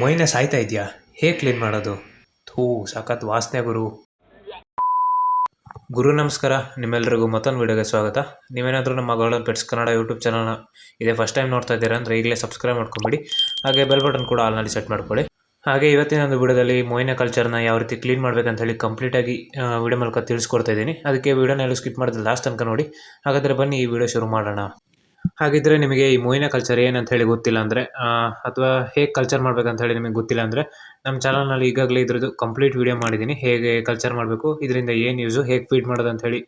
ಮೊಯ್ನ ಸಾಯ್ತಾ ಇದೆಯಾ? ಹೇಗೆ ಕ್ಲೀನ್ ಮಾಡೋದು? ಥೂ, ಸಖತ್ ವಾಸನೆ ಗುರು. ಗುರು ನಮಸ್ಕಾರ ನಿಮ್ಮೆಲ್ಲರಿಗೂ ಮತ್ತೊಂದು ವೀಡಿಯೋಗೆ ಸ್ವಾಗತ. ನೀವೇನಾದರೂ ನಮ್ಮ ಗೋಲ್ಡನ್ ಪೆಟ್ಸ್ ಕನ್ನಡ ಯೂಟ್ಯೂಬ್ ಚಾನಲ್ನ ಇದೇ ಫಸ್ಟ್ ಟೈಮ್ ನೋಡ್ತಾ ಇದ್ದೀರಾ ಅಂದರೆ ಈಗಲೇ ಸಬ್ಸ್ಕ್ರೈಬ್ ಮಾಡ್ಕೊಬಿಡಿ. ಹಾಗೆ ಬೆಲ್ ಬಟನ್ ಕೂಡ ಆಲ್ನಲ್ಲಿ ಸೆಟ್ ಮಾಡ್ಕೊಳ್ಳಿ. ಹಾಗೆ ಇವತ್ತಿನ ಒಂದು ವಿಡಿಯೋದಲ್ಲಿ ಮೊಯ್ನ ಕಲ್ಚರ್ನ ಯಾವ ರೀತಿ ಕ್ಲೀನ್ ಮಾಡ್ಬೇಕಂತ ಹೇಳಿ ಕಂಪ್ಲೀಟಾಗಿ ವಿಡಿಯೋ ಮೂಲಕ ತಿಳಿಸ್ಕೊಡ್ತಾ ಇದ್ದೀನಿ. ಅದಕ್ಕೆ ವಿಡಿಯೋನ ಎಲ್ಲ ಸ್ಕಿಪ್ ಮಾಡಿದ್ರೆ ಲಾಸ್ಟ್ ತನಕ ನೋಡಿ. ಹಾಗಾದರೆ ಬನ್ನಿ ಈ ವಿಡಿಯೋ ಶುರು ಮಾಡೋಣ. ಹಾಗಿದ್ರೆ ನಿಮಗೆ ಈ ಮೂವಿನ ಕಲ್ಚರ್ ಏನಂತ ಹೇಳಿ ಗೊತ್ತಿಲ್ಲ ಅಂದರೆ ಅಥವಾ ಹೇಗೆ ಕಲ್ಚರ್ ಮಾಡ್ಬೇಕಂತ ಹೇಳಿ ನಿಮಗೆ ಗೊತ್ತಿಲ್ಲ ಅಂದರೆ, ನಮ್ಮ ಚಾನಲ್ನಲ್ಲಿ ಈಗಾಗಲೇ ಇದ್ರದ್ದು ಕಂಪ್ಲೀಟ್ ವಿಡಿಯೋ ಮಾಡಿದ್ದೀನಿ. ಹೇಗೆ ಕಲ್ಚರ್ ಮಾಡಬೇಕು, ಇದರಿಂದ ಏನು ಯೂಸು ಹೇಗೆ ಫೀಡ್ ಮಾಡೋದು ಅಂತ ಹೇಳಿ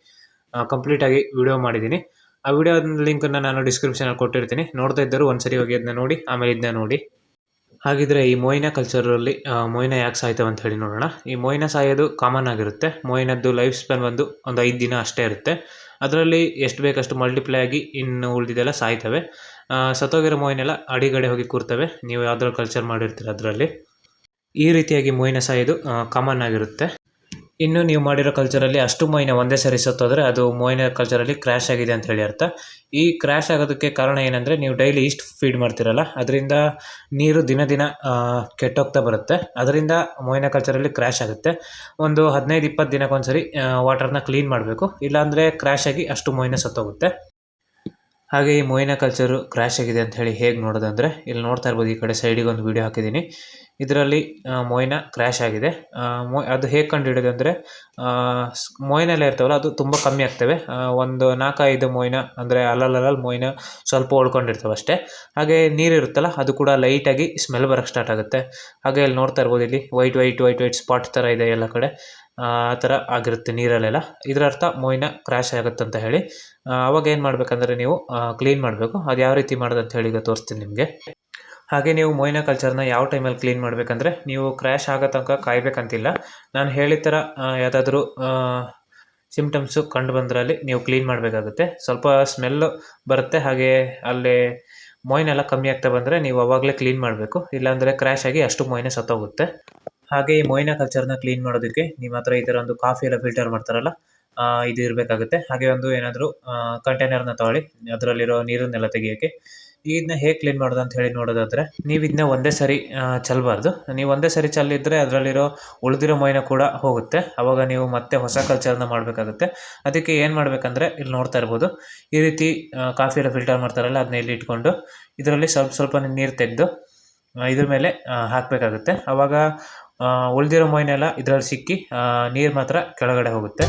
ಕಂಪ್ಲೀಟಾಗಿ ವಿಡಿಯೋ ಮಾಡಿದ್ದೀನಿ. ಆ ವಿಡಿಯೋ ಲಿಂಕನ್ನು ನಾನು ಡಿಸ್ಕ್ರಿಪ್ಷನಲ್ಲಿ ಕೊಟ್ಟಿರ್ತೀನಿ. ನೋಡ್ತಾ ಇದ್ದರು ಒಂದ್ಸರಿ ಹೋಗಿ ಅದನ್ನ ನೋಡಿ, ಆಮೇಲೆ ಇದನ್ನ ನೋಡಿ. ಹಾಗಿದ್ರೆ ಈ ಮೊಯ್ನ ಕಲ್ಚರಲ್ಲಿ ಮೋಯಿನ ಯಾಕೆ ಸಾಯ್ತವೆ ಅಂತ ಹೇಳಿ ನೋಡೋಣ. ಈ ಮೋಯಿನ ಸಾಯೋದು ಕಾಮನ್ ಆಗಿರುತ್ತೆ. ಮೊಯ್ನದ್ದು ಲೈಫ್ ಸ್ಪ್ಯಾನ್ ಬಂದು ಒಂದು ಐದು ದಿನ ಅಷ್ಟೇ ಇರುತ್ತೆ. ಅದರಲ್ಲಿ ಎಷ್ಟು ಬೇಕಷ್ಟು ಮಲ್ಟಿಪ್ಲೈ ಆಗಿ ಇನ್ನು ಉಳಿದಿದ್ದೆಲ್ಲ ಸಾಯ್ತವೆ. ಸತ್ತೋಗಿರೋ ಮೊಯ್ನೆಲ್ಲ ಅಡಿಗಡೆ ಹೋಗಿ ಕೂರ್ತವೆ. ನೀವು ಯಾವ್ದ್ರಲ್ಲಿ ಕಲ್ಚರ್ ಮಾಡಿರ್ತೀರ ಅದರಲ್ಲಿ. ಈ ರೀತಿಯಾಗಿ ಮೊಯ್ನ ಸಾಯೋದು ಕಾಮನ್ ಆಗಿರುತ್ತೆ. ಇನ್ನು ನೀವು ಮಾಡಿರೋ ಕಲ್ಚರಲ್ಲಿ ಅಷ್ಟು ಮೊಯ್ನ ಒಂದೇ ಸರಿ ಸತ್ತೋದ್ರೆ ಅದು ಮೊಯ್ನ ಕಲ್ಚರಲ್ಲಿ ಕ್ರ್ಯಾಶ್ ಆಗಿದೆ ಅಂತ ಹೇಳಿ ಅರ್ಥ. ಈ ಕ್ರ್ಯಾಶ್ ಆಗೋದಕ್ಕೆ ಕಾರಣ ಏನಂದರೆ ನೀವು ಡೈಲಿ ಇಷ್ಟು ಫೀಡ್ ಮಾಡ್ತಿರಲ್ಲ, ಅದರಿಂದ ನೀರು ದಿನ ದಿನ ಕೆಟ್ಟೋಗ್ತಾ ಬರುತ್ತೆ. ಅದರಿಂದ ಮೊಯ್ನ ಕಲ್ಚರಲ್ಲಿ ಕ್ರ್ಯಾಶ್ ಆಗುತ್ತೆ. ಒಂದು ಹದಿನೈದು ಇಪ್ಪತ್ತು ದಿನಕ್ಕೊಂದ್ಸರಿ ವಾಟರ್ನ ಕ್ಲೀನ್ ಮಾಡಬೇಕು. ಇಲ್ಲಾಂದರೆ ಕ್ರ್ಯಾಶ್ ಆಗಿ ಅಷ್ಟು ಮೊಯ್ನ ಸತ್ತೋಗುತ್ತೆ. ಹಾಗೆ ಈ ಮೊಯಿನ ಕಲ್ಚರು ಕ್ರ್ಯಾಶ್ ಆಗಿದೆ ಅಂತ ಹೇಳಿ ಹೇಗೆ ನೋಡೋದಂದರೆ ಇಲ್ಲಿ ನೋಡ್ತಾ ಇರ್ಬೋದು, ಈ ಕಡೆ ಸೈಡಿಗೆ ಒಂದು ವಿಡಿಯೋ ಹಾಕಿದ್ದೀನಿ. ಇದರಲ್ಲಿ ಮೊಯ್ನ ಕ್ರ್ಯಾಶ್ ಆಗಿದೆ. ಮೊ- ಅದು ಹೇಗೆ ಕಂಡುಹಿಡಿಯೋದು ಅಂದರೆ ಮೊಯ್ನೆಲ್ಲ ಇರ್ತಾವಲ್ಲ, ಅದು ತುಂಬ ಕಮ್ಮಿ ಆಗ್ತವೆ. ಒಂದು ನಾಲ್ಕೈದು ಮೊಯ್ನ ಅಂದರೆ ಅಲ್ಲಲ್ಲಲ್ಲಿ ಮೊಯ್ನ ಸ್ವಲ್ಪ ಉಳ್ಕೊಂಡಿರ್ತವೆ ಅಷ್ಟೇ. ಹಾಗೆ ನೀರು ಇರುತ್ತಲ್ಲ, ಅದು ಕೂಡ ಲೈಟಾಗಿ ಸ್ಮೆಲ್ ಬರೋಕ್ಕೆ ಸ್ಟಾರ್ಟ್ ಆಗುತ್ತೆ. ಹಾಗೆ ಇಲ್ಲಿ ನೋಡ್ತಾ ಇರ್ಬೋದು, ಇಲ್ಲಿ white white white white spot ಥರ ಇದೆ ಎಲ್ಲ ಕಡೆ. ಆ ಥರ ಆಗಿರುತ್ತೆ ನೀರಲ್ಲೆಲ್ಲ. ಇದರ ಅರ್ಥ ಮೊಯ್ನ ಕ್ರ್ಯಾಶ್ ಆಗುತ್ತೆ ಅಂತ ಹೇಳಿ. ಅವಾಗ ಏನು ಮಾಡಬೇಕಂದ್ರೆ ನೀವು ಕ್ಲೀನ್ ಮಾಡಬೇಕು. ಅದು ಯಾವ ರೀತಿ ಮಾಡೋದು ಅಂತ ಹೇಳಿ ಈಗ ತೋರಿಸ್ತೀನಿ ನಿಮಗೆ. ಹಾಗೆ ನೀವು ಮೊಯ್ನ ಕಲ್ಚರ್ನ ಯಾವ ಟೈಮಲ್ಲಿ ಕ್ಲೀನ್ ಮಾಡಬೇಕಂದ್ರೆ ನೀವು ಕ್ರ್ಯಾಶ್ ಆಗೋ ತನಕ ಕಾಯಬೇಕಂತಿಲ್ಲ. ನಾನು ಹೇಳಿದ ಥರ ಯಾವುದಾದ್ರೂ ಸಿಮ್ಟಮ್ಸು ಕಂಡು ಬಂದ್ರಲ್ಲಿ ನೀವು ಕ್ಲೀನ್ ಮಾಡಬೇಕಾಗುತ್ತೆ. ಸ್ವಲ್ಪ ಸ್ಮೆಲ್ಲು ಬರುತ್ತೆ. ಹಾಗೆ ಅಲ್ಲಿ ಮೊಯ್ನೆಲ್ಲ ಕಮ್ಮಿ ಆಗ್ತಾ ಬಂದರೆ ನೀವು ಅವಾಗಲೇ ಕ್ಲೀನ್ ಮಾಡಬೇಕು. ಇಲ್ಲಾಂದರೆ ಕ್ರ್ಯಾಶ್ ಆಗಿ ಅಷ್ಟು ಮೊಯ್ನೆ ಸತ್ತೋಗುತ್ತೆ. ಹಾಗೆ ಈ ಮೊಯ್ನಾ ಕಲ್ಚರ್ನ ಕ್ಲೀನ್ ಮಾಡೋದಕ್ಕೆ ನಿಮ್ಮ ಹತ್ರ ಈ ಥರ ಒಂದು ಕಾಫಿ ಎಲ್ಲ ಫಿಲ್ಟರ್ ಮಾಡ್ತಾರಲ್ಲ ಇದು ಇರಬೇಕಾಗುತ್ತೆ. ಹಾಗೆ ಒಂದು ಏನಾದರೂ ಕಂಟೈನರ್ನ ತಗೊಳ್ಳಿ, ಅದರಲ್ಲಿರೋ ನೀರನ್ನೆಲ್ಲ ತೆಗಿಯೋಕ್ಕೆ ಇದನ್ನ ಹೇಗೆ ಕ್ಲೀನ್ ಮಾಡೋದು ಅಂತ ಹೇಳಿ ನೋಡೋದಾದ್ರೆ, ನೀವು ಇದನ್ನ ಒಂದೇ ಸರಿ ಚೆಲ್ಲಬಾರ್ದು ನೀವು ಒಂದೇ ಸರಿ ಚಲ್ಲಿದ್ರೆ ಅದರಲ್ಲಿರೋ ಉಳಿದಿರೋ ಮೊಯ್ನ ಕೂಡ ಹೋಗುತ್ತೆ. ಅವಾಗ ನೀವು ಮತ್ತೆ ಹೊಸ ಕಲ್ಚರ್ನ ಮಾಡಬೇಕಾಗುತ್ತೆ. ಅದಕ್ಕೆ ಏನು ಮಾಡಬೇಕಂದ್ರೆ, ಇಲ್ಲಿ ನೋಡ್ತಾ ಇರ್ಬೋದು. ಈ ರೀತಿ ಕಾಫಿ ಎಲ್ಲ ಫಿಲ್ಟರ್ ಮಾಡ್ತಾರಲ್ಲ ಅದನ್ನ ಇಲ್ಲಿ ಇಟ್ಕೊಂಡು, ಇದರಲ್ಲಿ ಸ್ವಲ್ಪ ಸ್ವಲ್ಪ ನೀರು ತೆಗೆದು ಇದ್ರ ಮೇಲೆ ಹಾಕಬೇಕಾಗುತ್ತೆ. ಅವಾಗ ಉಳಿದಿರೋ ಮೈನೆಲ್ಲ ಇದರಲ್ಲಿ ಸಿಕ್ಕಿ ನೀರು ಮಾತ್ರ ಕೆಳಗಡೆ ಹೋಗುತ್ತೆ.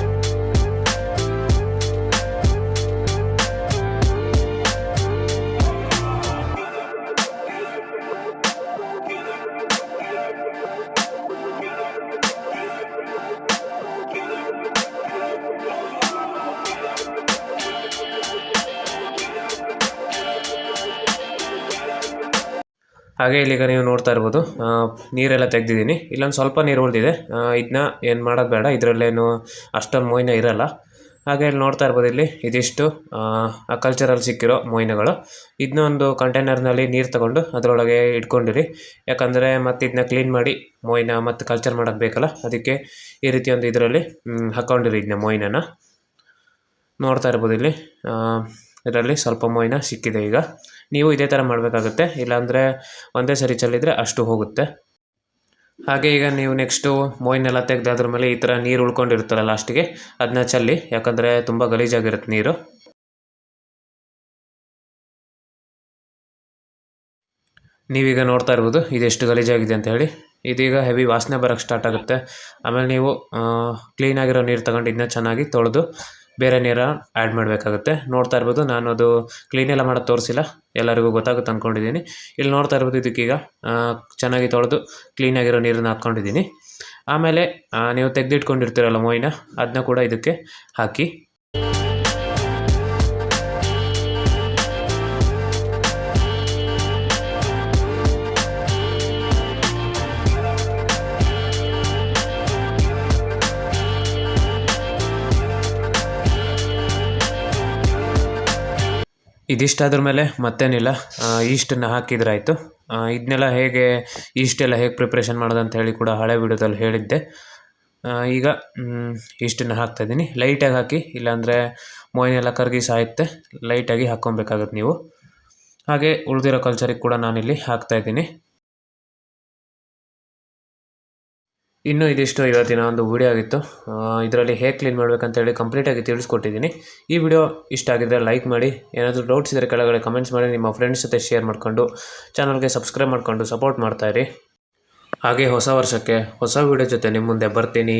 ಹಾಗೆ ಇಲ್ಲಿಗ ನೀವು ನೋಡ್ತಾ ಇರ್ಬೋದು ನೀರೆಲ್ಲ ತೆಗ್ದಿದ್ದೀನಿ. ಇಲ್ಲೊಂದು ಸ್ವಲ್ಪ ನೀರು ಉಳಿದಿದೆ. ಇದನ್ನ ಏನು ಮಾಡೋದು ಬೇಡ, ಇದರಲ್ಲೇನು ಅಷ್ಟೊಂದು ಮೊಯ್ನ ಇರಲ್ಲ. ಹಾಗೆ ಇಲ್ಲಿ ನೋಡ್ತಾ ಇರ್ಬೋದು ಇಲ್ಲಿ ಇದಿಷ್ಟು, ಆ ಕಲ್ಚರಲ್ಲಿ ಸಿಕ್ಕಿರೋ ಮೊಯ್ನಗಳು. ಇದನ್ನ ಒಂದು ಕಂಟೈನರ್ನಲ್ಲಿ ನೀರು ತಗೊಂಡು ಅದರೊಳಗೆ ಇಟ್ಕೊಂಡಿರಿ. ಯಾಕಂದರೆ ಮತ್ತೆ ಇದನ್ನ ಕ್ಲೀನ್ ಮಾಡಿ ಮೊಯ್ನ ಮತ್ತು ಕಲ್ಚರ್ ಮಾಡೋಕ್ಕೆ ಬೇಕಲ್ಲ, ಅದಕ್ಕೆ ಈ ರೀತಿ ಒಂದು ಇದರಲ್ಲಿ ಹಾಕ್ಕೊಂಡಿರಿ ಇದನ್ನ ಮೊಯ್ನನ. ನೋಡ್ತಾ ಇರ್ಬೋದು ಇಲ್ಲಿ ಇದರಲ್ಲಿ ಸ್ವಲ್ಪ ಮೊಯ್ನ ಸಿಕ್ಕಿದೆ ಈಗ. ನೀವು ಇದೇ ಥರ ಮಾಡಬೇಕಾಗುತ್ತೆ. ಇಲ್ಲಾಂದರೆ ಒಂದೇ ಸರಿ ಚೆಲ್ಲಿದರೆ ಅಷ್ಟು ಹೋಗುತ್ತೆ. ಹಾಗೆ ಈಗ ನೀವು ನೆಕ್ಸ್ಟು ಮೊಯ್ನೆಲ್ಲ ತೆಗೆದು ಅದ್ರ ಮೇಲೆ ಈ ಥರ ನೀರು ಉಳ್ಕೊಂಡಿರುತ್ತಲ್ಲ ಲಾಸ್ಟಿಗೆ ಅದನ್ನ ಚೆಲ್ಲಿ, ಯಾಕಂದರೆ ತುಂಬ ಗಲೀಜಾಗಿರುತ್ತೆ ನೀರು. ನೀವೀಗ ನೋಡ್ತಾ ಇರ್ಬೋದು, ಇದೆಷ್ಟು ಗಲೀಜಾಗಿದೆ ಅಂತ ಹೇಳಿ. ಇದೀಗ ಹೆವಿ ವಾಸನೆ ಬರೋಕ್ಕೆ ಸ್ಟಾರ್ಟ್ ಆಗುತ್ತೆ. ಆಮೇಲೆ ನೀವು ಕ್ಲೀನಾಗಿರೋ ನೀರು ತಗೊಂಡು ಇದನ್ನ ಚೆನ್ನಾಗಿ ತೊಳೆದು ಬೇರೆ ನೀರ ಆ್ಯಡ್ ಮಾಡಬೇಕಾಗುತ್ತೆ. ನೋಡ್ತಾ ಇರ್ಬೋದು ನಾನು ಅದು ಕ್ಲೀನ್ ಎಲ್ಲ ಮಾಡೋದು ತೋರಿಸಿಲ್ಲ. ಎಲ್ಲರಿಗೂ ಗೊತ್ತಾಗುತ್ತೆ ಅಂದ್ಕೊಂಡಿದ್ದೀನಿ ಇಲ್ಲಿ ನೋಡ್ತಾ ಇರ್ಬೋದು, ಇದಕ್ಕೀಗ ಚೆನ್ನಾಗಿ ತೊಳೆದು ಕ್ಲೀನಾಗಿರೋ ನೀರನ್ನು ಹಾಕ್ಕೊಂಡಿದ್ದೀನಿ. ಆಮೇಲೆ ನೀವು ತೆಗೆದಿಟ್ಕೊಂಡಿರ್ತೀರಲ್ಲ ಮೊಯ್ನ ಅದನ್ನ ಕೂಡ ಇದಕ್ಕೆ ಹಾಕಿ. ಇದಿಷ್ಟಾದ್ರ ಮೇಲೆ ಮತ್ತೇನಿಲ್ಲ. ಈಸ್ಟನ್ನು ಹಾಕಿದ್ರಾಯಿತು. ಇದನ್ನೆಲ್ಲ ಹೇಗೆ, ಈಸ್ಟೆಲ್ಲ ಹೇಗೆ ಪ್ರಿಪ್ರೇಷನ್ ಮಾಡೋದು ಅಂತ ಹೇಳಿ ಕೂಡ ಹಳೆ ವಿಡಿಯೋದಲ್ಲಿ ಹೇಳಿದ್ದೆ. ಈಗ ಇಷ್ಟನ್ನು ಹಾಕ್ತಾಯಿದ್ದೀನಿ ಲೈಟಾಗಿ ಹಾಕಿ, ಇಲ್ಲಾಂದರೆ ಮೊಯ್ನೆಲ್ಲ ಕರಗಿ ಸಾಯುತ್ತೆ. ಲೈಟಾಗಿ ಹಾಕ್ಕೊಬೇಕಾಗತ್ತೆ ನೀವು. ಹಾಗೆ ಉಳಿದಿರೋ ಕಲ್ಚರಿಗೆ ಕೂಡ ನಾನಿಲ್ಲಿ ಹಾಕ್ತಾಯಿದ್ದೀನಿ ಇನ್ನು ಇದಿಷ್ಟು ಇವತ್ತಿನ ಒಂದು ವಿಡಿಯೋ ಆಗಿತ್ತು. ಇದರಲ್ಲಿ ಹೇಗೆ ಕ್ಲೀನ್ ಮಾಡ್ಬೇಕಂತೇಳಿ ಕಂಪ್ಲೀಟಾಗಿ ತಿಳಿಸ್ಕೊಟ್ಟಿದ್ದೀನಿ. ಈ ವಿಡಿಯೋ ಇಷ್ಟ ಆಗಿದ್ದರೆ ಲೈಕ್ ಮಾಡಿ, ಏನಾದರೂ ಡೌಟ್ಸ್ ಇದ್ದರೆ ಕೆಳಗಡೆ ಕಮೆಂಟ್ಸ್ ಮಾಡಿ, ನಿಮ್ಮ ಫ್ರೆಂಡ್ಸ್ ಜೊತೆ ಶೇರ್ ಮಾಡಿಕೊಂಡು ಚಾನಲ್ಗೆ ಸಬ್ಸ್ಕ್ರೈಬ್ ಮಾಡಿಕೊಂಡು ಸಪೋರ್ಟ್ ಮಾಡ್ತಾಯಿರಿ ಹಾಗೆ ಹೊಸ ವರ್ಷಕ್ಕೆ ಹೊಸ ವಿಡಿಯೋ ಜೊತೆ ನಿಮ್ಮ ಮುಂದೆ ಬರ್ತೀನಿ.